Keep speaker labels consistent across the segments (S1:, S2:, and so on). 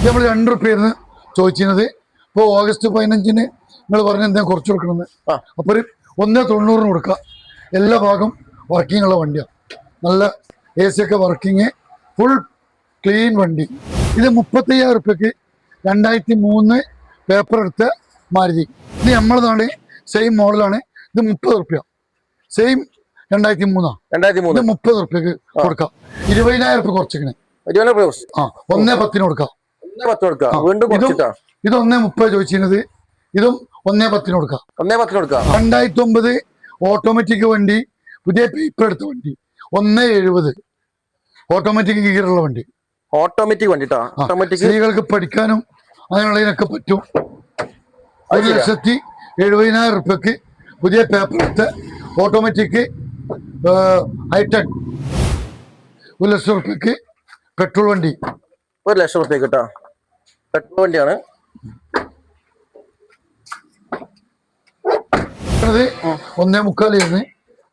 S1: ഇത് നമ്മൾ രണ്ട് റുപ്യായിരുന്നു ചോദിച്ചിരുന്നത്. ഇപ്പോൾ ഓഗസ്റ്റ് പതിനഞ്ചിന് നിങ്ങൾ പറഞ്ഞ എന്താ കുറച്ച് കൊടുക്കണമെന്ന്. അപ്പോൾ ഒരു ഒന്നേ തൊണ്ണൂറിന് കൊടുക്കുക. എല്ലാ ഭാഗം വർക്കിംഗ് ഉള്ള വണ്ടിയാണ് നല്ല എ സി ഒക്കെ വർക്കിംഗ് ഫുൾ ക്ലീൻ വണ്ടി. ഇത് മുപ്പത്തയ്യായിരം റുപ്യക്ക് രണ്ടായിരത്തി മൂന്ന് പേപ്പർ എടുത്ത മാരുതി. ഇത് നമ്മളതാണ് സെയിം മോഡലാണ് ഇത് മുപ്പത് റുപ്യ സെയിം രണ്ടായിരത്തി മൂന്നാ
S2: രണ്ടായിരത്തി മൂന്ന്
S1: മുപ്പത് റുപ്യക്ക് കൊടുക്കാം. ഇരുപതിനായിരം റുപ്യ കുറച്ചിങ്ങനെ ആ ഒന്നേ പത്തിന് കൊടുക്കാം.
S2: പത്ത് കൊടുക്കാം.
S1: ആ.
S2: വീണ്ടും കുറച്ചിട്ടാ.
S1: ഇത് ഒന്നേ മുപ്പത് ചോദിച്ചിരുന്നത്. ഇതും ഒന്നേ പത്തിന് കൊടുക്കാം.
S2: ഒന്നേ പത്തിന് കൊടുക്കാം.
S1: രണ്ടായിരത്തി ഒമ്പത് ഓട്ടോമാറ്റിക് വണ്ടി പുതിയ പേപ്പർ എടുത്ത വണ്ടി. ഒന്നേ എഴുപത് ഓട്ടോമാറ്റിക് ഗിയറുള്ള വണ്ടി.
S2: ഓട്ടോമാറ്റിക് വണ്ടിട്ടാ.
S1: ആ,
S2: ഓട്ടോമാറ്റിക്
S1: സ്ത്രീകൾക്ക് പഠിക്കാനും അങ്ങനെയുള്ളതിനൊക്കെ പറ്റും. ഒരു. ലക്ഷത്തി എഴുപതിനായിരം റുപ്യക്ക് പുതിയ പേപ്പർ എടുത്ത് ഓട്ടോമാറ്റിക് ഹൈടെക് ഒരു ലക്ഷം റുപ്യക്ക് പെട്രോൾ വണ്ടി.
S2: ഒരു ലക്ഷം റുപ്യ കിട്ടാ. പെട്രോൾ വണ്ടിയാണ്.
S1: ഒന്നേ മുക്കാലായിരുന്നു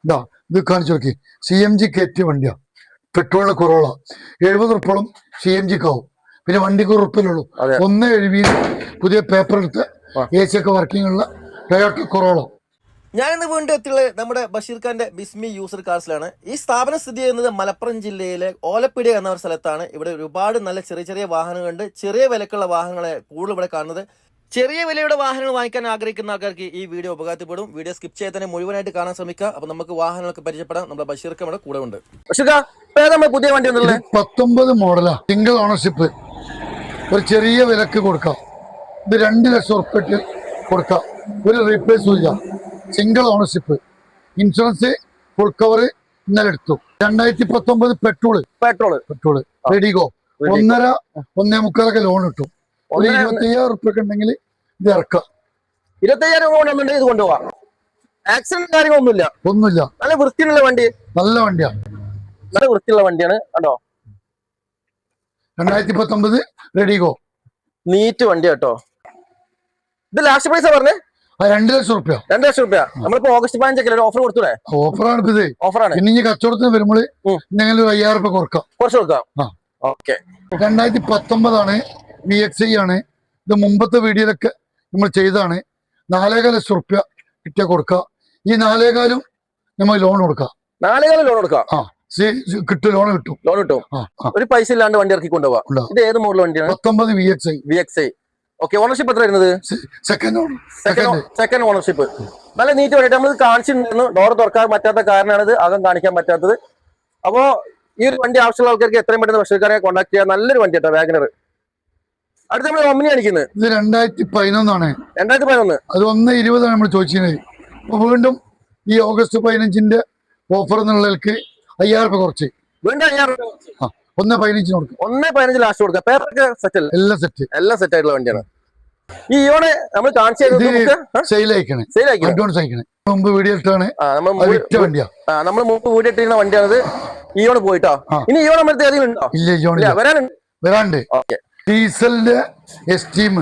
S1: ഇതാ ഇത് കാണിച്ചു നോക്കി. സി എം ജി കയറ്റിയ വണ്ടിയാ. പെട്രോളിന് കുറവുള്ള എഴുപത് ഉറുപ്പോളം സി എം ജിക്ക് ആവും. പിന്നെ വണ്ടിക്ക് ഉറുപ്പിലുള്ളൂ. ഒന്ന് എഴുതി പുതിയ പേപ്പർ എടുത്ത്. എ സി ഒക്കെ വർക്കിംഗ് ഉള്ള ടൊയോട്ട കൊറോള
S2: ഞാൻ ഇന്ന് വീണ്ടും എത്തിയുള്ളത് നമ്മുടെ ബഷീർ ഖാന്റെ ബിസ്മി യൂസർ കാർസിലാണ് ഈ സ്ഥാപനം സ്ഥിതി ചെയ്യുന്നത് മലപ്പുറം ജില്ലയിലെ ഓലപ്പിടി എന്ന ഒരു സ്ഥലത്താണ്. ഇവിടെ ഒരുപാട് നല്ല ചെറിയ ചെറിയ വാഹനങ്ങളുണ്ട്. ചെറിയ വിലക്കുള്ള വാഹനങ്ങളെ കൂടുതൽ ഇവിടെ കാണുന്നത്. ചെറിയ വിലയുടെ വാഹനങ്ങൾ വാങ്ങിക്കാൻ ആഗ്രഹിക്കുന്ന ആൾക്കാർക്ക് ഈ വീഡിയോ ഉപകാരപ്പെടും. വീഡിയോ സ്കിപ്പ് ചെയ്യാൻ തന്നെ മുഴുവനായിട്ട് കാണാൻ ശ്രമിക്കുക. അപ്പൊ നമുക്ക് വാഹനങ്ങളൊക്കെ പരിചയപ്പെടാം. നമ്മുടെ ബഷീർ ഖാൻ ഇവിടെ കൂടെ ഉണ്ട്. പുതിയ വണ്ടി
S1: പത്തൊമ്പത് മോഡലാ. സിംഗിൾ ഓണർഷിപ്പ് ഒരു ചെറിയ വിലക്ക് കൊടുക്കാം. ഇത് രണ്ട് ലക്ഷം ഉറപ്പിട്ട് കൊടുക്കാം. ഒരു റീപ്ലേസ് ഇല്ല. Single ownership insurance full cover ഇന്നലെ എടുത്തു. രണ്ടായിരത്തി പത്തൊമ്പത് പെട്രോൾ.
S2: പെട്രോൾ.
S1: Petrol redi-GO. ഒന്നര ഒന്നേ മുക്കാലൊക്കെ ലോൺ കിട്ടും ഒരു
S2: ഒന്നര-
S1: ഇരുപത്തി ഉറുപ്പൊക്കെ ഉണ്ടെങ്കിൽ ഇത് ഇറക്കാം.
S2: ഇരുപത്തയ്യായിരം കൊണ്ടുണ്ടെങ്കിൽ ഇത് കൊണ്ടുപോകാം. ആക്സിഡന്റ് കാര്യങ്ങളൊന്നുമില്ല
S1: ഒന്നുമില്ല.
S2: നല്ല വൃത്തിയുള്ള വണ്ടി.
S1: നല്ല വണ്ടിയാ
S2: നല്ല വൃത്തിയുള്ള വണ്ടിയാണ്. കേട്ടോ
S1: രണ്ടായിരത്തി പത്തൊമ്പത് റെഡിഗോ
S2: നീറ്റ് വണ്ടി കേട്ടോ. ഇത് ലാസ്റ്റ് പ്രൈസാ പറഞ്ഞേ?
S1: രണ്ട് ലക്ഷം റുപ്യ
S2: രണ്ട് ലക്ഷം റുപ്യ നമ്മളിപ്പോ ഓഗസ്റ്റ് പതിനഞ്ചൊക്കെ ഓഫർ കൊടുത്തൂടെ?
S1: ഓഫറാണ് ഇപ്പൊ ഇത്
S2: ഓഫറാണ്
S1: പിന്നെ ഇനി കച്ചവടത്തിന് വരുമ്പോൾ ഞങ്ങൾ ഒരു അയ്യായിരം റുപ്യ കുറക്കാം.
S2: കുറച്ച് കൊടുക്കാം. ഓക്കെ.
S1: രണ്ടായിരത്തി പത്തൊമ്പതാണ് വി എക്സ് ഐ ആണ്. ഇത് മുമ്പത്തെ വീഡിയോയിലൊക്കെ നമ്മൾ ചെയ്തതാണ്. നാലേകാല ലക്ഷം റുപ്യ കിട്ടിയ കൊടുക്കുക ഈ നാലേകാലും നമ്മൾ ലോൺ കൊടുക്കാം.
S2: നാലേകാലം ലോൺ കൊടുക്കാം.
S1: ആ. കിട്ടും ലോൺ കിട്ടും.
S2: ലോൺ കിട്ടും. ഒരു പൈസ ഇല്ലാണ്ട് വണ്ടി ഇറക്കി കൊണ്ടുപോവാം
S1: ഉണ്ടാവും.
S2: ഇത് ഏത് മോഡൽ വണ്ടിയാണ്?
S1: പത്തൊമ്പത് V X I
S2: V X I okay ownership എത്ര വരുന്നത്?
S1: സെക്കൻഡ്
S2: ഓണർഷിപ്പ് നല്ല നീറ്റ് വണ്ടിയിട്ട് നമ്മൾ കാണിച്ചിട്ടുണ്ടായിരുന്നു ഡോർ തുറക്കാൻ പറ്റാത്ത കാരണമാണ് ഇത് അകം കാണിക്കാൻ പറ്റാത്തത്. അപ്പോ ഈ ഒരു വണ്ടി ആവശ്യമുള്ള ആൾക്കാർക്ക് എത്രയും പെട്ടെന്ന് ഭക്ഷണക്കാരെ കോൺടാക്ട് ചെയ്യാൻ നല്ലൊരു വണ്ടി കേട്ടോ വാഗനർ അടുത്ത നമ്മൾ കമ്പനി കാണിക്കുന്നത്
S1: ഇത് രണ്ടായിരത്തി പതിനൊന്നാണ്
S2: രണ്ടായിരത്തി പതിനൊന്ന്
S1: അത് ഒന്ന് ഇരുപതാണ് നമ്മൾ ചോദിച്ചത് അപ്പൊ വീണ്ടും ഈ ഓഗസ്റ്റ് പതിനഞ്ചിന്റെ ഓഫർ എന്നുള്ളവർക്ക് അയ്യായിരം രൂപ കുറച്ച്.
S2: വീണ്ടും അയ്യായിരം രൂപ
S1: ഒന്ന് പതിനഞ്ചിന് കൊടുക്കും.
S2: ഒന്നേ പതിനഞ്ച് ലാസ്റ്റ് കൊടുക്കുക പേപ്പറൊക്കെ സെറ്റ് അല്ലേ?
S1: എല്ലാം സെറ്റ്
S2: എല്ലാം സെറ്റ് ആയിട്ടുള്ള വണ്ടിയാണ്. ഈ ഇയോടെ നമ്മൾ
S1: അഡ്വാൻസ് മുമ്പ് വീഡിയോ ഇട്ടാണ്
S2: ആ നമ്മൾ
S1: അത് വിറ്റ വണ്ടിയാ.
S2: നമ്മൾ മുമ്പ് വീടിട്ടിരുന്ന പോയിട്ടോ? ഇനി ഈ ഏതെങ്കിലും ഉണ്ടോ?
S1: ഇല്ല
S2: വരാനുണ്ട്.
S1: വരാണ്ട്. ഡീസലിന്റെ എസ്റ്റീം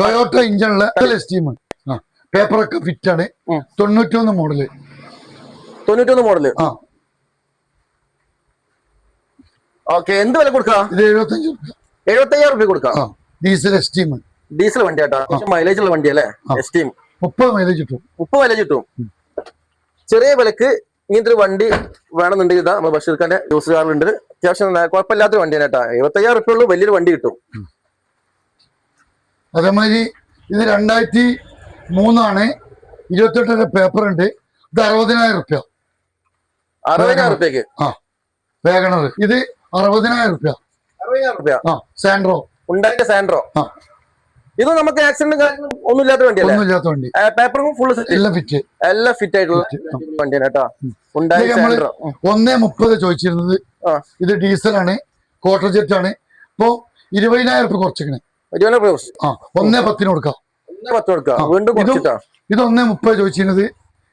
S1: ടൊയോട്ട ഇഞ്ചിനുള്ള എസ്റ്റീം പേപ്പറൊക്കെ ഫിറ്റ് ആണ്. തൊണ്ണൂറ്റൊന്ന് മോഡൽ
S2: തൊണ്ണൂറ്റൊന്ന് മോഡൽ
S1: ആ.
S2: ഓക്കെ എന്ത് വില കൊടുക്കാം?
S1: ഇത് എഴുപത്തഞ്ച്
S2: എഴുപത്തയ്യായിരം കൊടുക്കാം?
S1: ഡീസൽ എസ്റ്റീം
S2: ഡീസൽ വണ്ടി കേട്ടോ മൈലേജ് ഉള്ള വണ്ടി അല്ലേ എസ്റ്റീം
S1: മുപ്പത് മൈലേജ് കിട്ടും.
S2: മുപ്പത് മൈലേജ് കിട്ടും. ചെറിയ വിലക്ക് ഇങ്ങനത്തെ ഒരു വണ്ടി വേണമെന്നുണ്ടെങ്കിൽ ഇതാ നമ്മുടെ ബഷീർ ഖാന്റെ യൂസ് കാറിലുണ്ട് അത്യാവശ്യം കുഴപ്പമില്ലാത്തൊരു വണ്ടിയാണ് കേട്ടോ. എഴുപത്തയ്യായിരം റുപ്യ ഉള്ളൂ. വലിയൊരു വണ്ടി കിട്ടും.
S1: അതേമാതിരി ഇത് രണ്ടായിരത്തി മൂന്നാണ്. ഇരുപത്തെട്ടര പേപ്പർ ഉണ്ട് ഇത് അറുപതിനായിരം റുപ്യ
S2: അറുപതിനായിരം റുപ്യക്ക്
S1: ആ. വേഗണർ ഇത് അറുപതിനായിരം റുപ്യ.
S2: അറുപതിനായിരം റുപ്യ.
S1: ആ സാൻഡ്രോ.
S2: ഉണ്ടായിട്ട് സാൻഡ്രോ.
S1: ആ.
S2: ഇത് നമുക്ക് ആക്സിഡന്റ് ഒന്നും ഇല്ലാത്ത വണ്ടിയല്ലേ?
S1: ഒന്നുമില്ലാത്ത വണ്ടി.
S2: പേപ്പറും ഫുൾ സെറ്റ്
S1: എല്ലാം ഫിറ്റ്
S2: എല്ലാം ഫിറ്റ് ആയിട്ടുള്ള വണ്ടിയാണ് കേട്ടോ.
S1: ഒന്നേ മുപ്പത് ചോദിച്ചിരുന്നത്. ഇത് ഡീസലാണ്. ക്വാർട്ടർ ജെറ്റ് ആണ്. ഇപ്പോ ഇരുപതിനായിരം റുപ്യ കുറച്ചിക്കണേ
S2: ഇരുപതിനായിരം റുപ്യ
S1: ആ ഒന്നേ പത്തിന് കൊടുക്കാം.
S2: ഒന്നേ പത്ത് കൊടുക്കാം. വീണ്ടും
S1: ഇത് ഒന്നേ മുപ്പത് ചോദിച്ചിരുന്നത്.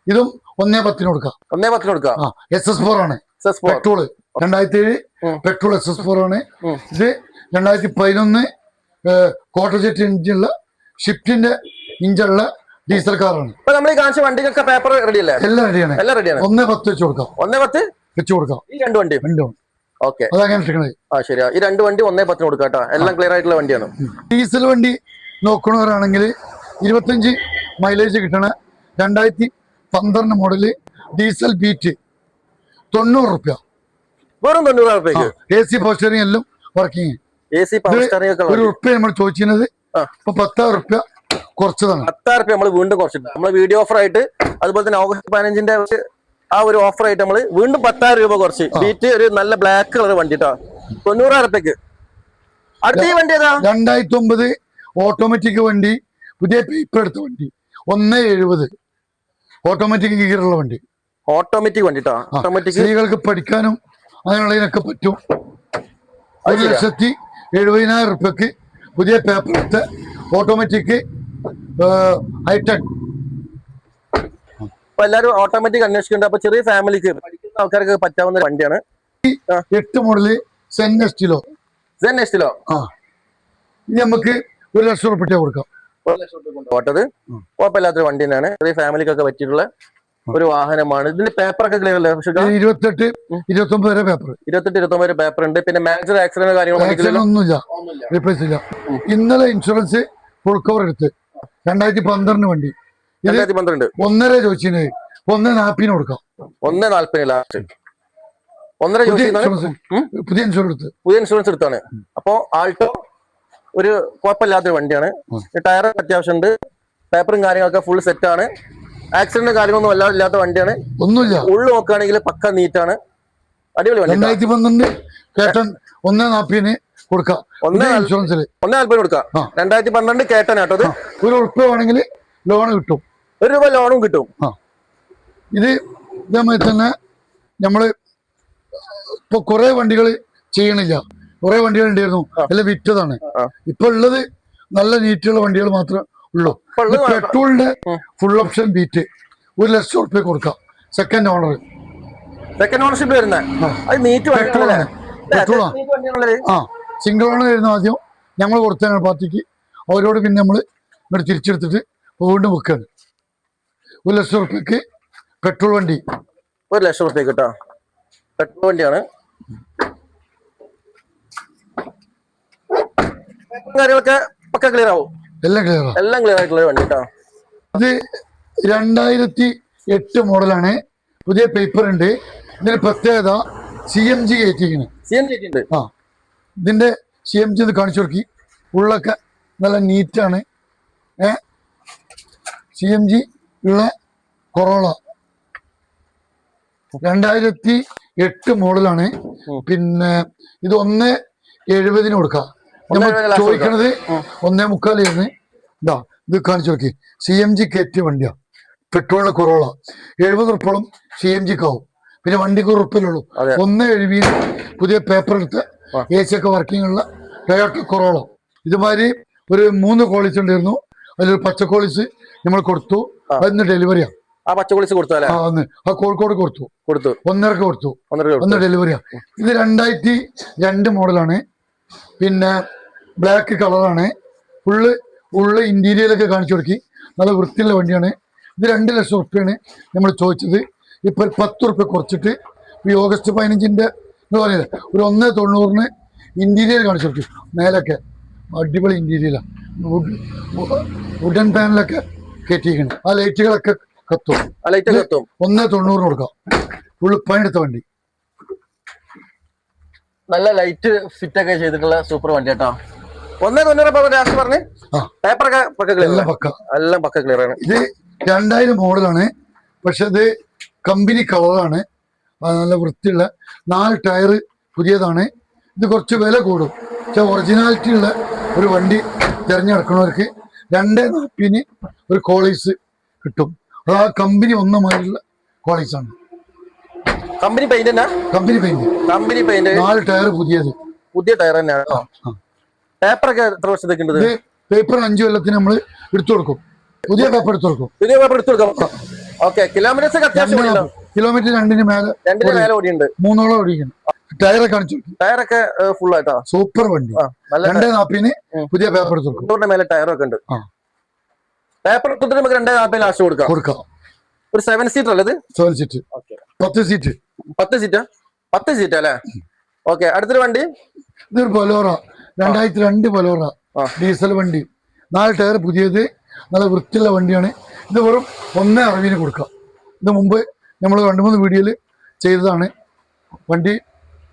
S1: ഇതും ഒന്നേ പത്തിന് കൊടുക്കാം.
S2: ഒന്നേ പത്തിന് കൊടുക്കാം.
S1: എസ് എസ് ഫോർ ആണ്. പെട്രോൾ രണ്ടായിരത്തി ഏഴ്. പെട്രോൾ എസ് എസ് ഫോർ ആണ്. ഇത് രണ്ടായിരത്തി പതിനൊന്ന് ക്വാർട്ടർ ജെറ്റ് എഞ്ചിനുള്ള ഷിഫ്റ്റിന്റെ ഇഞ്ചുള്ള ഡീസൽ കാറാണ്
S2: ഇപ്പൊ നമ്മൾ ഈ കാണിച്ച വണ്ടിക്കൊക്കെ പേപ്പർ റെഡി അല്ലേ?
S1: എല്ലാം റെഡിയാണ്
S2: എല്ലാം റെഡിയാണ്
S1: ഒന്നേ പത്ത് വെച്ച് കൊടുക്കാം.
S2: ഒന്നേ പത്ത്?
S1: വെച്ച് കൊടുക്കാം.
S2: ഈ രണ്ട് വണ്ടി
S1: രണ്ടും
S2: ഓക്കെ.
S1: അതങ്ങനെ
S2: ആ ശരിയാ. ഈ രണ്ട് വണ്ടി ഒന്നേ പത്തിന് കൊടുക്കാം കേട്ടോ. എല്ലാം ക്ലിയർ ആയിട്ടുള്ള വണ്ടിയാണ്.
S1: ഡീസൽ വണ്ടി നോക്കണവരാണെങ്കിൽ ഇരുപത്തഞ്ച് മൈലേജ് കിട്ടണ രണ്ടായിരത്തി പന്ത്രണ്ട് മോഡൽ ഡീസൽ ബീറ്റ് തൊണ്ണൂറ് റുപ്യ.
S2: വെറും തൊണ്ണൂറ് നമ്മൾ
S1: എ സി പോസ്റ്ററിംഗ് എല്ലാം working
S2: A C power steering ഒക്കെ
S1: ഒരു റുപ്യ നമ്മൾ ചോദിച്ചിരുന്നത്.
S2: ആ.
S1: ഇപ്പൊ പത്താറ് റുപ്യ കുറച്ചതാണ്.
S2: പത്തായിരം രൂപ നമ്മൾ വീണ്ടും കുറച്ചിട്ടുണ്ട് നമ്മൾ വീഡിയോ ഓഫർ ആയിട്ട് അതുപോലെ തന്നെ ഓഗസ്റ്റ് പതിനഞ്ചിന്റെ ആ ഒരു ഓഫർ ആയിട്ട് നമ്മൾ വീണ്ടും പത്തായിരം രൂപ കുറച്ച്. ബീറ്റ് ഒരു നല്ല ബ്ലാക്ക് കളർ വണ്ടി കേട്ടോ തൊണ്ണൂറായിരം റുപ്യക്ക് അടുത്ത ഈ വണ്ടി ഏതാ?
S1: രണ്ടായിരത്തി ഒമ്പത് ഓട്ടോമാറ്റിക് വണ്ടി പുതിയ പേപ്പർ എടുത്ത വണ്ടി. ഒന്ന് എഴുപത്. ഓട്ടോമാറ്റിക് ഗിയറുള്ള വണ്ടി.
S2: ഓട്ടോമാറ്റിക് വണ്ടി കേട്ടോ ഓട്ടോമാറ്റിക്
S1: സ്ത്രീകൾക്ക് പഠിക്കാനും അങ്ങനെയുള്ളതിനൊക്കെ പറ്റും. ഒരു. ലക്ഷത്തി എഴുപതിനായിരം റുപ്യക്ക് പുതിയ പേപ്പർ എടുത്ത് ഓട്ടോമാറ്റിക് ഹൈടെക്
S2: അപ്പൊ എല്ലാവരും ഓട്ടോമാറ്റിക് അന്വേഷിക്കുന്നുണ്ട്. അപ്പൊ ചെറിയ ഫാമിലിക്ക് പഠിക്കുന്ന ആൾക്കാർക്ക് പറ്റാവുന്ന വണ്ടിയാണ്.
S1: എട്ട് മോഡൽ സെൻ എസ്റ്റിലോ
S2: സെൻ ഒരു
S1: ആ. റുപ്യ നമുക്ക് ഒരു ലക്ഷം റുപ്യ കൊടുക്കാം.
S2: ഓട്ടത്. കുഴപ്പമില്ലാത്തൊരു വണ്ടി തന്നെയാണ്. ചെറിയ ഫാമിലിക്കൊക്കെ പറ്റിയിട്ടുള്ള ഒരു വാഹനമാണ്. ഇതിന്റെ പേപ്പറൊക്കെ ക്ലിയർ അല്ലേ
S1: ഇരുപത്തെട്ട് ഇരുപത്തി ഒമ്പത് വരെ പേപ്പർ
S2: ഇരുപത്തെട്ട് ഇരുപത്തൊമ്പത് പേപ്പർ ഉണ്ട്. പിന്നെ മാക്സിമം ആക്സിഡന്റ് കാര്യങ്ങളൊന്നും
S1: ആക്സിഡന്റ് റീപ്ലേസ് ഇല്ല. ഇന്നലെ ഇൻഷുറൻസ് ഫുൾ കവർ എടുത്ത് രണ്ടായിരത്തി പന്ത്രണ്ട് വണ്ടി.
S2: രണ്ടായിരത്തി പന്ത്രണ്ട്.
S1: ഒന്നര ചോദിച്ചിന്. ഒന്ന് നാൽപ്പതിന് കൊടുക്കാം.
S2: ഒന്ന് നാല്പതിന് ലാസ്റ്റ് ഒന്നര
S1: പുതിയ ഇൻഷുറൻസ് പുതിയ ഇൻഷുറൻസ് എടുത്ത്.
S2: പുതിയ ഇൻഷുറൻസ് എടുത്താണ്. അപ്പോ ആൾട്ടോ ഒരു കുഴപ്പമില്ലാത്തൊരു വണ്ടിയാണ്. ടയർ അത്യാവശ്യം ഉണ്ട് പേപ്പറും കാര്യങ്ങളൊക്കെ ഫുൾ സെറ്റ് ആണ്. ആക്സിഡന്റ് കാര്യങ്ങളൊന്നും അല്ലാതെ ഇല്ലാത്ത വണ്ടിയാണ്.
S1: ഒന്നുമില്ല.
S2: ഉള്ളു നോക്കുകയാണെങ്കിൽ പക്ക നീറ്റാണ്. അടിപൊളി വണ്ടി.
S1: രണ്ടായിരത്തി പന്ത്രണ്ട് കേട്ടൻ ഒന്നേ നാപ്പിന് കൊടുക്കാം.
S2: ഒന്നേ
S1: ഇൻഷുറൻസിൽ
S2: ഒന്നേ കൊടുക്കാം. രണ്ടായിരത്തി പന്ത്രണ്ട് കേട്ടനാട്ടോ അത്
S1: ഒരു ഉറുപ്പ് വേണമെങ്കിൽ ലോൺ കിട്ടും.
S2: ഒരു രൂപ ലോണും കിട്ടും.
S1: ഇത് ഇതേമാതിരി തന്നെ നമ്മൾ ഇപ്പൊ കുറെ വണ്ടികൾ ചെയ്യണില്ല. കുറെ വണ്ടികൾ ഉണ്ടായിരുന്നു എല്ലാം വിറ്റതാണ്. ഇപ്പൊ ഉള്ളത് നല്ല നീറ്റുള്ള വണ്ടികൾ മാത്രമേ ഉള്ളൂ. പെട്രോളിന്റെ ഫുൾ ഓപ്ഷൻ ബീറ്റ് ഒരു ലക്ഷം ഉറുപ്പ്യ കൊടുക്കാം. സെക്കൻഡ് ഓണർ
S2: സെക്കൻഡ് ഓണർഷിപ്പ് വരുന്നത്.
S1: ആ. സിംഗിൾ ഓണർ വരുന്ന ആദ്യം ഞങ്ങൾ കൊടുത്തതാണ് പാർട്ടിക്ക്. അവരോട് പിന്നെ നമ്മൾ ഇവിടെ തിരിച്ചെടുത്തിട്ട് വീണ്ടും വെക്കാണ്. ഒരു ലക്ഷം ഉറുപ്പ്യക്ക് പെട്രോൾ വണ്ടി.
S2: ഒരു ലക്ഷം റുപ്യ കേട്ടോ? പെട്രോൾ വണ്ടിയാണ്. കാര്യങ്ങളൊക്കെ പക്ക ക്ലിയർ ആവും.
S1: എല്ലാം ക്ലിയർ
S2: എല്ലാം ക്ലിയർ ആയിട്ടുള്ള വണ്ടി കേട്ടോ
S1: ഇത് രണ്ടായിരത്തി എട്ട് മോഡലാണ്. പുതിയ പേപ്പർ ഉണ്ട്. ഇതിന് പ്രത്യേകത സി എം ജി കയറ്റിങ്ങനെ
S2: സി എം ജി ഉണ്ട്.
S1: ആ. ഇതിന്റെ സി എം ജി ഒന്ന് കാണിച്ചു നോക്കി ഉള്ളൊക്കെ നല്ല നീറ്റാണ് ഏ? സി എം ജി ഉള്ള കൊറോള രണ്ടായിരത്തി എട്ട് മോഡലാണ്. പിന്നെ ഇത് ഒന്ന് എഴുപതിന് കൊടുക്കാം. ചോദിക്കണത് ഒന്നേ മുക്കാലായിരുന്നു ഇതാ ഇത് കാണിച്ചു നോക്കി സി എം ജി കയറ്റിയ വണ്ടിയാ. പെട്രോളിന് കുറവുള്ള. എഴുപത് ഉറുപ്പോളം സി എം ജിക്ക് ആവും. പിന്നെ വണ്ടിക്ക് ഉറപ്പില്ലുള്ളൂ
S2: അതെ.
S1: ഒന്ന് എഴുതി പുതിയ പേപ്പർ എടുത്ത്. എ സി ഒക്കെ വർക്കിംഗ് ഉള്ള ടയോട്ട കൊറോള ഇതുമാതിരി ഒരു മൂന്ന് കോളേജ് ഉണ്ടായിരുന്നു. അതിലൊരു പച്ച കോളേജ് നമ്മൾ കൊടുത്തു. അതിന് ഡെലിവറിയാ
S2: ആ. പച്ച കോളിസ് കൊടുത്തു അല്ലേ?
S1: ആ കോഴിക്കോട് കൊടുത്തു.
S2: കൊടുത്തു.
S1: ഒന്നരക്ക് കൊടുത്തു. ഒന്ന് ഡെലിവറിയാ ഇത് രണ്ടായിരത്തി രണ്ട് മോഡലാണ് പിന്നെ ബ്ലാക്ക് കളറാണ് ഫുള്ള് ഫുള്ള് ഇന്റീരിയലൊക്കെ കാണിച്ചു കൊടുക്കി. നല്ല വൃത്തിയുള്ള വണ്ടിയാണ്. ഇത് രണ്ട് ലക്ഷം റുപ്യാണ് നമ്മൾ ചോദിച്ചത്. ഇപ്പോൾ ഒരു പത്ത് റുപ്യ കുറച്ചിട്ട് ഈ ഓഗസ്റ്റ് പതിനഞ്ചിന്റെ എന്ന് പറയുന്നത് ഒരു ഒന്ന് തൊണ്ണൂറിന് ഇന്റീരിയൽ കാണിച്ചു കൊടുക്കും. മേലൊക്കെ അടിപൊളി ഇന്റീരിയലാണ് വുഡൻ പാനലൊക്കെ കയറ്റിയിരിക്കണം ആ ലൈറ്റുകളൊക്കെ കത്തും. ഒന്ന് തൊണ്ണൂറിന് കൊടുക്കാം. ഫുള്ള് പണിയെടുത്ത വണ്ടി.
S2: നല്ല ലൈറ്റ് ഫിറ്റ് ഒക്കെ ചെയ്തിട്ടുള്ള സൂപ്പർ വണ്ടി കേട്ടോ. ഒന്നേ തൊണ്ണൂറ് ലാസ്റ്റ് പറഞ്ഞ്. പേപ്പർ പക്ക ക്ലിയർ
S1: എല്ലാം പക്ക.
S2: എല്ലാം പക്ക ക്ലിയർ ആണ്.
S1: ഇത് രണ്ടായിരം മോഡലാണ് പക്ഷെ ഇത് കമ്പനി കളറാണ് നല്ല വൃത്തിയുള്ള നാല് ടയർ പുതിയതാണ്. ഇത് കുറച്ച് വില കൂടും. പക്ഷെ ഒറിജിനാലിറ്റി ഉള്ള ഒരു വണ്ടി തിരഞ്ഞെടുക്കുന്നവർക്ക് രണ്ട് നാപ്പിന് ഒരു കോളേജ് കിട്ടും. അത് ആ കമ്പനി ഒന്ന മാതിരിയുള്ള ആണ്.
S2: Company paint
S1: company paint
S2: company paint
S1: നാല് ടയർ പുതിയത്.
S2: പുതിയ ടയർ തന്നെയാണ്. പേപ്പറൊക്കെ എത്ര വർഷത്തേക്ക് ഉണ്ട്
S1: ഇത് പേപ്പർ അഞ്ചു കൊല്ലത്തിന് നമ്മൾ എടുത്തു കൊടുക്കും. പുതിയ പേപ്പർ എടുത്തു കൊടുക്കും.
S2: പുതിയ പേപ്പർ എടുത്തു കൊടുക്കാം. ഓക്കെ കിലോമീറ്റേഴ്സ് ഒക്കെ അത്യാവശ്യം
S1: കിലോമീറ്റർ രണ്ടിന് മേലെ
S2: രണ്ടിന് മേലെ ഓടിയുണ്ട്
S1: മൂന്നോളം ഓടിക്കണം ടയറൊക്കെ അടിച്ചു
S2: ടയറൊക്കെ ഫുൾ ആയിട്ടാ?
S1: സൂപ്പർ വണ്ടി. രണ്ടേ നാപ്പിന്. പുതിയ പേപ്പർ എടുത്തു കൊടുക്കും.
S2: മേലെ ടയറൊക്കെ ഉണ്ട്. പേപ്പർ എടുത്തിട്ട് നമുക്ക് രണ്ടേ നാപ്പിന് ലാസ്റ്റ് കൊടുക്കാം.
S1: കൊടുക്കാം.
S2: ഒരു സെവൻ സീറ്റർ അല്ലത്
S1: സെവൻ സീറ്റ് പത്ത് സീറ്റ്
S2: പത്ത് സീറ്റാ പത്ത് സീറ്റ് അല്ലേ? ഓക്കെ അടുത്തൊരു വണ്ടി?
S1: ഇതൊരു ബൊലോറ രണ്ടായിരത്തി രണ്ട്
S2: പലോറ.
S1: ഡീസൽ വണ്ടി. നാല് ടയർ പുതിയത് നല്ല വൃത്തിയുള്ള വണ്ടിയാണ്. ഇത് വെറും ഒന്നേ അറിവിന് കൊടുക്കാം. ഇത് മുമ്പ് നമ്മൾ രണ്ട് മൂന്ന് വീഡിയോയിൽ ചെയ്തതാണ്. വണ്ടി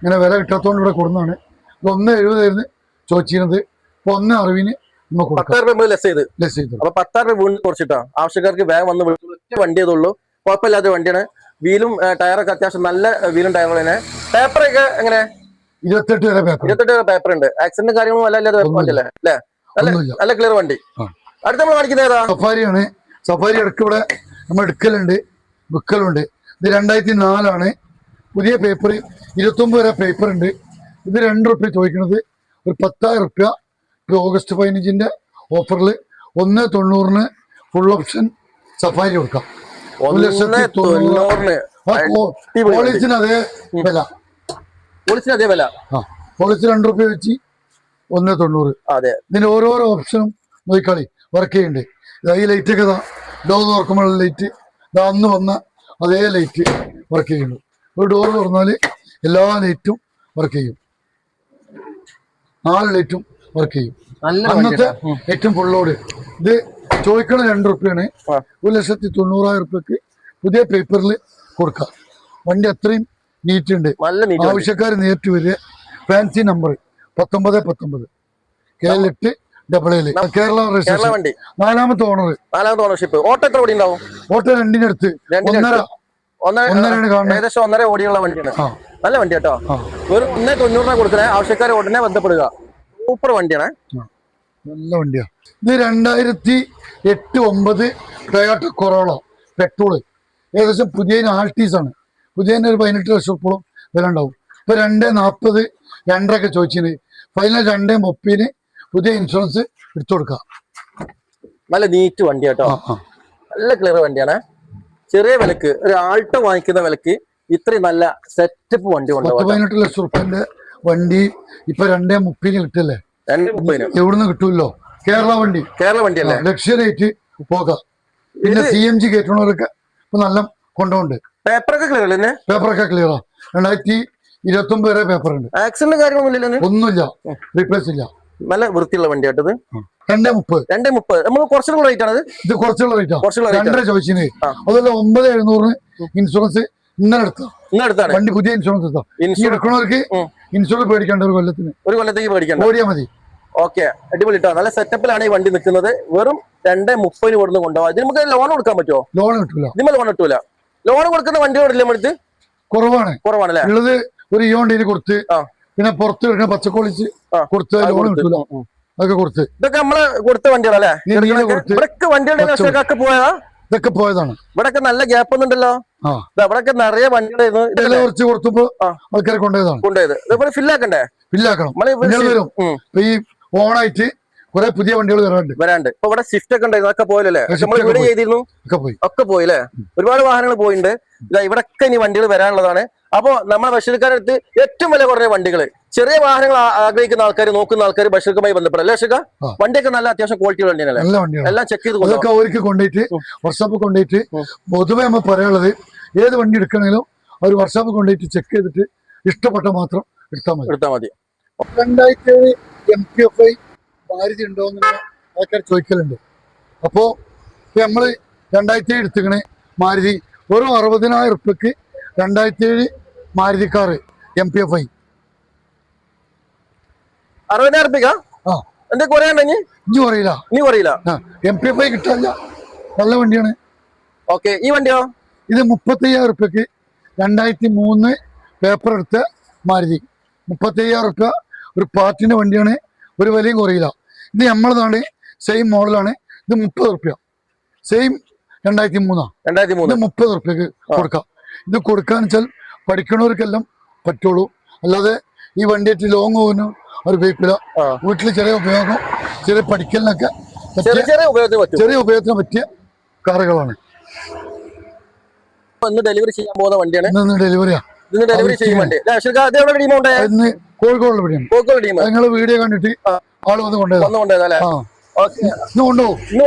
S1: ഇങ്ങനെ വില കിട്ടാത്തതുകൊണ്ട് ഇവിടെ കൊടുന്നതാണ്. ഇത് ഒന്ന് എഴുപതായിരുന്നു ചോദിച്ചിരുന്നത്. ഇപ്പൊ ഒന്ന് അറിവിന് നമ്മൾ കൊടുക്കാം.
S2: പത്തായിരം രൂപ നമ്മൾ ലെസ് ചെയ്ത്.
S1: ലെസ് ചെയ്തു
S2: അപ്പൊ പത്തായിരം രൂപ വീണ്ടും കുറച്ചിട്ടാ. ആവശ്യക്കാർക്ക് വേഗം വന്ന് ഒറ്റ വണ്ടി ഇതുള്ളൂ. കുഴപ്പമില്ലാത്ത വണ്ടിയാണ്. വീലും ടയറൊക്കെ അത്യാവശ്യം നല്ല വീലും ടയറുകൾ തന്നെ. പേപ്പറൊക്കെ എങ്ങനെ?
S1: ഇരുപത്തെട്ട് വരെ പേപ്പർ
S2: ഇരുപത്തെട്ട് പേപ്പർ ഉണ്ട്. ആക്സിഡന്റ് കാര്യങ്ങളും അല്ല അല്ലാതെ വണ്ടിയല്ലേ അല്ലേ? നല്ല ക്ലിയർ വണ്ടി. അടുത്ത നമ്മൾ കാണിക്കുന്നത് ഏതാ?
S1: സഫാരിയാണ്. സഫാരി ഇടയ്ക്ക് ഇവിടെ നമ്മൾ എടുക്കലുണ്ട്. വിൽക്കലുണ്ട് ഇത് രണ്ടായിരത്തി നാലാണ് പുതിയ പേപ്പർ ഇരുപത്തൊമ്പത് വരെ പേപ്പർ ഉണ്ട്. ഇത് രണ്ട് റുപ്യ ചോദിക്കുന്നത്. ഒരു പത്തായിരം റുപ്യ ഓഗസ്റ്റ് പതിനഞ്ചിന്റെ ഓഫറിൽ ഒന്ന് തൊണ്ണൂറിന് ഫുൾ ഓപ്ഷൻ സഫാരി കൊടുക്കാം. ഒരു ലക്ഷത്തി
S2: തൊണ്ണൂറിന്
S1: ആ കോ-
S2: അടിപൊളി വണ്ടി.
S1: പോളിസിന് അതേ വില.
S2: പോളിസിന് അതേ വില.
S1: ആ പോളിസി രണ്ട് റുപ്യ വെച്ച് ഒന്ന് തൊണ്ണൂറ്.
S2: അതെ.
S1: ഇതിന് ഓരോരോ ഓപ്ഷനും നോക്കിക്കളി വർക്ക് ചെയ്യുന്നുണ്ട് ഇതാ ഈ ലൈറ്റ് ഒക്കെ ഡോർ തുറക്കുമ്പോഴുള്ള ലൈറ്റ് ഇതാ അന്ന് വന്ന അതേ ലൈറ്റ് വർക്ക് ചെയ്യുന്നു. ഒരു ഡോർ തുറന്നാൽ എല്ലാ ലൈറ്റും വർക്ക് ചെയ്യും. നാല് ലൈറ്റും വർക്ക് ചെയ്യും. അന്നത്തെ. ഏറ്റവും ഫുള്ളോട് ഇത് ചോദിക്കണ രണ്ട് റുപ്യാണ്. ഒരു ലക്ഷത്തി തൊണ്ണൂറായിരം റുപ്യക്ക് പുതിയ പേപ്പറിൽ കൊടുക്കാം. വണ്ടി അത്രയും നീറ്റ് ഉണ്ട്
S2: നല്ല നീറ്റ്
S1: ആവശ്യക്കാർ നേരിട്ട് വരിക. ഫാൻസി നമ്പർ പത്തൊമ്പത് പത്തൊമ്പത്. കെ എട്ട് ഡബിൾ കേരള
S2: വണ്ടി.
S1: നാലാമത്തെ ഓണർ
S2: നാലാമത്തെ ഓണർഷിപ്പ്. ഓട്ടോ എത്ര ഓടി ഉണ്ടാവും
S1: ഓട്ടോ രണ്ടിനടുത്ത്. ഒന്നര.
S2: ഏകദേശം ഒന്നര ഓടിയുള്ള വണ്ടിയാണ്. നല്ല വണ്ടി കേട്ടോ. ഒരു ഒന്നേ തൊണ്ണൂറിനെ കൊടുക്കണേ. ആവശ്യക്കാരെ ഉടനെ ബന്ധപ്പെടുക. സൂപ്പർ വണ്ടിയാണ്.
S1: നല്ല വണ്ടിയാ. ഇത് രണ്ടായിരത്തി എട്ട് ഒമ്പത് ടൊയോട്ട കൊറോള. പെട്രോൾ. ഏകദേശം പുതിയ ആൾട്ടീസ് ആണ് പുതിയ ഒരു പതിനെട്ട് ലക്ഷം ഉറപ്പോളം വില ഉണ്ടാവും ഇപ്പൊ രണ്ട് നാൽപ്പത് രണ്ടരൊക്കെ ചോദിച്ചിന്. ഫൈനൽ രണ്ട് മുപ്പതിന് പുതിയ ഇൻഷുറൻസ് എടുത്തു കൊടുക്കാം.
S2: നല്ല നീറ്റ് വണ്ടി കേട്ടോ നല്ല ക്ലിയർ വണ്ടിയാണ്. ചെറിയ വിലക്ക് ഒരു ആൾട്ടോ വാങ്ങിക്കുന്ന വിലക്ക് ഇത്രയും നല്ല സെറ്റപ്പ് വണ്ടി
S1: പതിനെട്ട് ലക്ഷം റുപ്യന്റെ വണ്ടി ഇപ്പൊ രണ്ടേ മുപ്പതിന് കിട്ടില്ലേ? എവിടുന്ന് കിട്ടൂല്ലോ? കേരള വണ്ടി.
S2: കേരള വണ്ടി അല്ലേ?
S1: ലക്ഷ്യറേറ്റ് പോകാം. പിന്നെ സി എം ജി കയറ്റണവരൊക്കെ ഇപ്പൊ നല്ല കൊണ്ടുപോണ്ട്
S2: പേപ്പറൊക്കെ ക്ലിയർ അല്ലേ
S1: പേപ്പറൊക്കെ ക്ലിയറാ രണ്ടായിരത്തി ഇരുപത്തി ഒമ്പത് വരെ പേപ്പർ ഉണ്ട്
S2: ആക്സിഡന്റ് കാര്യങ്ങളൊന്നും
S1: ഒന്നുമില്ല. റീപ്ലേസ് ഇല്ല.
S2: നല്ല വൃത്തിയുള്ള വണ്ടി ആട്ടത്
S1: രണ്ടേ മുപ്പത്.
S2: രണ്ടേ മുപ്പത്. നമ്മൾ കുറച്ചുള്ള റേറ്റ് ആണ്
S1: ഇത് കുറച്ചുള്ള റേറ്റ്
S2: കുറച്ചുള്ള
S1: രണ്ടര ചോദിച്ചിന്. അതുപോലെ ഒമ്പത് എഴുന്നൂറിന് ഇൻഷുറൻസ് ഇന്നലെ എടുത്താ വണ്ടി പുതിയ ഇൻഷുറൻസ് എടുത്താ
S2: ഇൻഷുറൻസ്
S1: എടുക്കണവർക്ക്. ഇൻഷുറൻസ് പേടിക്കേണ്ട ഒരു കൊല്ലത്തിന്.
S2: ഒരു കൊല്ലത്തേക്ക് മേടിക്കണ്ട
S1: ഓടിയാ മതി.
S2: ഓക്കെ. അടിപൊളി നല്ല സെറ്റപ്പിലാണ് ഈ വണ്ടി നിൽക്കുന്നത്. വെറും രണ്ടേ മുപ്പതിന് കൊടുത്ത് കൊണ്ടുപോകാം നമുക്ക് ലോൺ കൊടുക്കാൻ പറ്റുമോ
S1: ലോൺ കിട്ടൂല.
S2: ഇതിന് ലോൺ കിട്ടൂല. ലോൺ കൊടുക്കുന്ന വണ്ടി കൊടുക്കില്ല നമ്മൾ
S1: കുറവാണ്.
S2: കുറവാണല്ലേ?
S1: ഉള്ളത് ഒരു ഈ വണ്ടിയിൽ കൊടുത്ത്. പിന്നെ പുറത്ത് കിട്ടുന്ന പച്ചക്കോളിച്ച്. കൊടുത്ത് ലോൺ. കിട്ടൂല. അതൊക്കെ കൊടുത്ത്.
S2: ഇതൊക്കെ നമ്മൾ കൊടുത്ത വണ്ടികളല്ലേ? ഇവിടൊക്കെ വണ്ടികളുടെ പോയതാ?
S1: ഇതൊക്കെ പോയതാണ്.
S2: ഇവിടൊക്കെ നല്ല ഗ്യാപ്പ് ഒന്നുണ്ടല്ലോ ഇവിടൊക്കെ നിറയെ വണ്ടികളായിരുന്നു.
S1: വില
S2: ഇതല്ലേ?
S1: കുറച്ച് കൊടുത്തപ്പോ. ആൾക്കാരെ കൊണ്ടുപോയതാണ്.
S2: കൊണ്ടുപോയത്. ഇതേപോലെ ഫില്ലാക്കണ്ടേ
S1: വരും. ഈ ഓണായിട്ട് കുറെ പുതിയ വണ്ടികൾ വരാണ്ട്
S2: വരാണ്ട്. ഇപ്പൊ ഇവിടെ സ്വിഫ്റ്റ് ഒക്കെ ഉണ്ടായിരുന്നു. ഒക്കെ പോയല്ലേ? നമ്മൾ ഇവിടെ. ചെയ്തിരുന്നു.
S1: ഒക്കെ പോയി.
S2: ഒക്കെ പോയില്ലേ? ഒരുപാട് വാഹനങ്ങൾ പോയിട്ടുണ്ട് ഇവിടെ ഒക്കെ ഇനി വണ്ടികൾ വരാനുള്ളതാണ്. അപ്പോ നമ്മുടെ ബഷീർക്കാരടുത്ത് ഏറ്റവും വില കുറഞ്ഞ വണ്ടികൾ ചെറിയ വാഹനങ്ങൾ ആഗ്രഹിക്കുന്ന ആൾക്കാർ നോക്കുന്ന ആൾക്കാർ ബഷീർക്കുമായി ബന്ധപ്പെടാം. അല്ലേ ബഷീർക്ക? വണ്ടിയൊക്കെ നല്ല അത്യാവശ്യം ക്വാളിറ്റി വണ്ടിയാണല്ലേ
S1: വണ്ടിയാണ്
S2: എല്ലാം ചെക്ക് ചെയ്ത്
S1: അതൊക്കെ അവർക്ക് കൊണ്ടുപോയിട്ട് വർക്ക്ഷോപ്പ് കൊണ്ടുപോയിട്ട് പൊതുവെ നമ്മൾ പറയാനുള്ളത് ഏത് വണ്ടി എടുക്കണമെങ്കിലും അവർ വർക്ക്ഷോപ്പ് കൊണ്ടുപോയിട്ട് ചെക്ക് ചെയ്തിട്ട് ഇഷ്ടപ്പെട്ട മാത്രം എടുത്താൽ മതി.
S2: എടുത്താൽ മതി.
S1: രണ്ടായിരത്തി ഏഴ് M P F I Maruti ഉണ്ടോ എന്നുള്ള ആൾക്കാർ ചോദിക്കലുണ്ട്. അപ്പോ നമ്മൾ രണ്ടായിരത്തി ഏഴ് എടുത്തിക്കണേ മാരുതി. വെറും അറുപതിനായിരം ഉറുപ്പ്യക്ക് രണ്ടായിരത്തി ഏഴ് Maruti car M P F I
S2: അറുപതിനായിരം
S1: ആ.
S2: കുറയാണ്ടെങ്കിൽ ഇനി?
S1: എം പി എഫ് ഐ കിട്ടാനില്ല. നല്ല വണ്ടിയാണ്.
S2: ഓക്കെ ഈ വണ്ടിയോ?
S1: ഇത് മുപ്പത്തയ്യായിരം ഉറുപ്പ്യക്ക് രണ്ടായിരത്തി മൂന്ന് പേപ്പർ എടുത്ത മാരുതി. മുപ്പത്തയ്യായിരം ഉറുപ്പ്യ ഒരു പാർട്ടിന്റെ വണ്ടിയാണ്. ഒരു വിലയും കുറയില്ല. ഇത് നമ്മളതാണ് സെയിം മോഡലാണ് ഇത് മുപ്പത് റുപ്യ സെയിം രണ്ടായിരത്തി മൂന്നാ
S2: രണ്ടായിരത്തി മൂന്ന്
S1: മുപ്പത് റുപ്യക്ക് കൊടുക്കാം. ഇത് കൊടുക്കാന്ന് വെച്ചാൽ പഠിക്കണവർക്കെല്ലാം പറ്റുള്ളൂ. അല്ലാതെ ഈ വണ്ടിയായിട്ട് ലോങ് പോകുന്നു അവർ ഉപയോഗിക്കില്ല വീട്ടിൽ ചെറിയ ഉപയോഗം ചെറിയ പഠിക്കലിനൊക്കെ
S2: ചെറിയ ഉപയോഗത്തിന്
S1: പറ്റിയ കാറുകളാണ്.
S2: ഡെലിവറി ചെയ്യാൻ പോകുന്ന വണ്ടിയാണ്. ഡെലിവറിയാണ് ഡെലിവറി ചെയ്യും വണ്ടി. എവിടെ ടീം. കോഴിക്കോട് ടീം.
S1: നിങ്ങൾ വീഡിയോ കണ്ടിട്ട് ആൾ വന്ന് കൊണ്ടുപോയതാ.
S2: വന്നു കൊണ്ടുപോയതല്ലേ
S1: ഇന്ന് കൊണ്ടുപോകും
S2: ഇന്ന്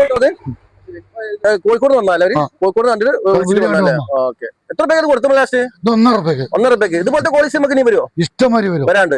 S2: കോഴിക്കോട് വന്നാലേ
S1: അവർ?
S2: കോഴിക്കോട് കണ്ടിട്ട് എത്ര പേര് കൊടുത്തു ലാസ്റ്റ്
S1: ഒന്നര
S2: ഒന്നര ഇതുപോലത്തെ കോളേജ് നമുക്ക് ഇനി വരുമോ
S1: ഇഷ്ടംമാതിരി വരും.
S2: വരാണ്ട്.